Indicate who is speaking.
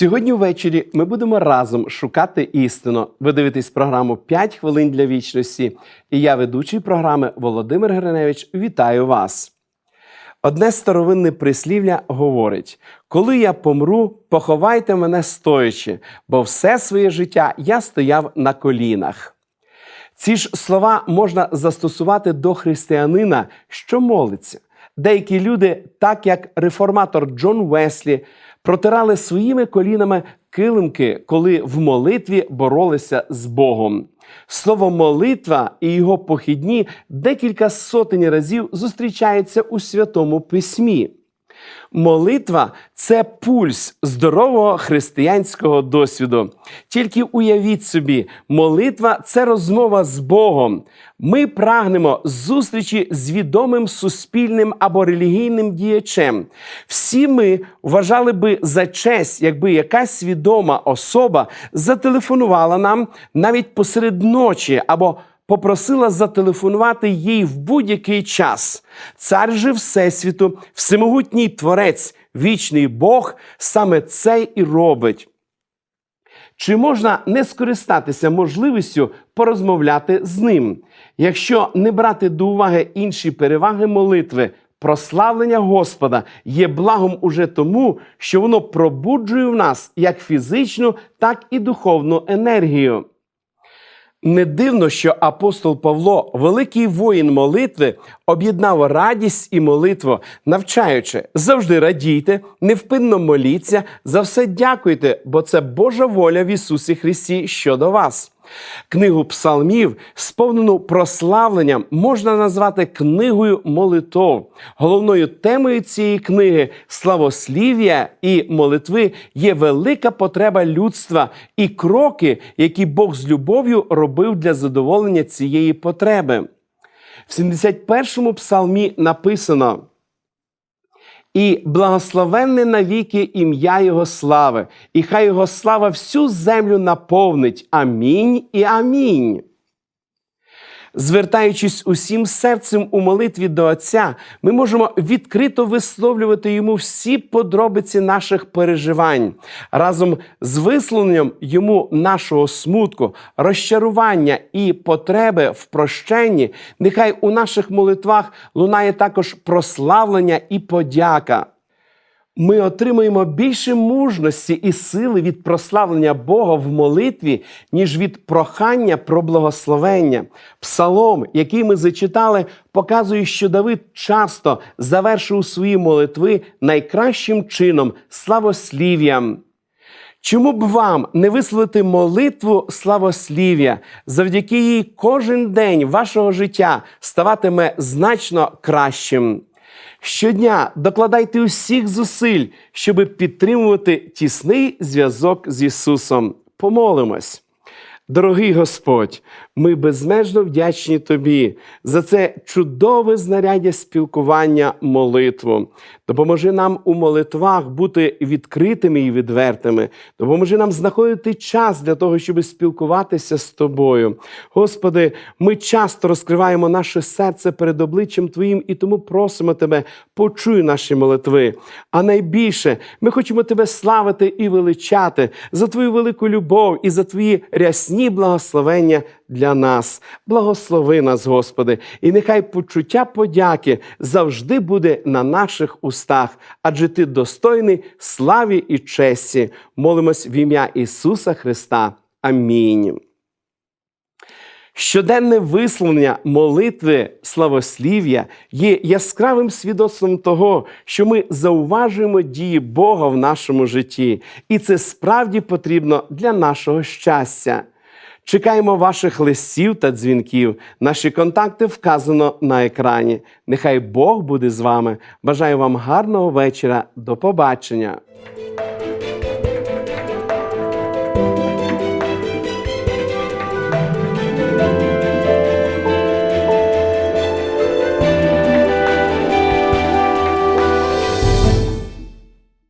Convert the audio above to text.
Speaker 1: Сьогодні ввечері ми будемо разом шукати істину. Ви дивитесь програму «5 хвилин для вічності. І я, ведучий програми Володимир Гриневич, вітаю вас. Одне старовинне прислів'я говорить: коли я помру, поховайте мене стоячи, бо все своє життя я стояв на колінах. Ці ж слова можна застосувати до християнина, що молиться. Деякі люди, так як реформатор Джон Веслі, протирали своїми колінами килимки, коли в молитві боролися з Богом. Слово молитва і його похідні декілька сотень разів зустрічається у святому письмі. Молитва це пульс здорового християнського досвіду. Тільки уявіть собі, молитва це розмова з Богом. Ми прагнемо зустрічі з відомим суспільним або релігійним діячем. Всі ми вважали би за честь, якби якась свідома особа зателефонувала нам навіть посеред ночі або попросила зателефонувати їй в будь-який час. Цар же Всесвіту, всемогутній творець, вічний Бог, саме це і робить. Чи можна не скористатися можливістю порозмовляти з ним, якщо не брати до уваги інші переваги молитви? Прославлення Господа є благом уже тому, що воно пробуджує в нас як фізичну, так і духовну енергію. Не дивно, що апостол Павло, великий воїн молитви, об'єднав радість і молитву, навчаючи завжди радійте, невпинно моліться, за все дякуйте, бо це Божа воля в Ісусі Христі щодо вас. Книгу псалмів, сповнену прославленням, можна назвати книгою молитов. Головною темою цієї книги славослів'я і молитви є велика потреба людства і кроки, які Бог з любов'ю робив для задоволення цієї потреби. В 71-му псалмі написано. І благословенне навіки ім'я Його слави, і хай Його слава всю землю наповнить. Амінь і амінь. Звертаючись усім серцем у молитві до Отця, ми можемо відкрито висловлювати йому всі подробиці наших переживань разом з висловленням йому нашого смутку, розчарування і потреби в прощенні. Нехай у наших молитвах лунає також прославлення і подяка. Ми отримуємо більше мужності і сили від прославлення Бога в молитві, ніж від прохання про благословення. Псалом, який ми зачитали, показує, що Давид часто завершив свої молитви найкращим чином славослів'ям. Чому б вам не висловити молитву славослів'я, завдяки їй кожен день вашого життя ставатиме значно кращим? Щодня докладайте усіх зусиль, щоб підтримувати тісний зв'язок з Ісусом. Помолимось. Дорогий Господь, ми безмежно вдячні Тобі за це чудове знаряддя спілкування молитву. Допоможи нам у молитвах бути відкритими і відвертими. Допоможи нам знаходити час для того, щоб спілкуватися з тобою. Господи, ми часто розкриваємо наше серце перед обличчям Твоїм і тому просимо Тебе, почуй наші молитви. А найбільше ми хочемо Тебе славити і величати за Твою велику любов і за Твої рясні благословення для нас. Благослови нас, Господи, і нехай почуття подяки завжди буде на наших устах, адже Ти достойний славі і честі. Молимось в ім'я Ісуса Христа. Амінь. Щоденне висловлення молитви славослів'я є яскравим свідоцтвом того, що ми зауважуємо дії Бога в нашому житті, і це справді потрібно для нашого щастя. Чекаємо ваших листів та дзвінків. Наші контакти вказано на екрані. Нехай Бог буде з вами. Бажаю вам гарного вечора. До побачення.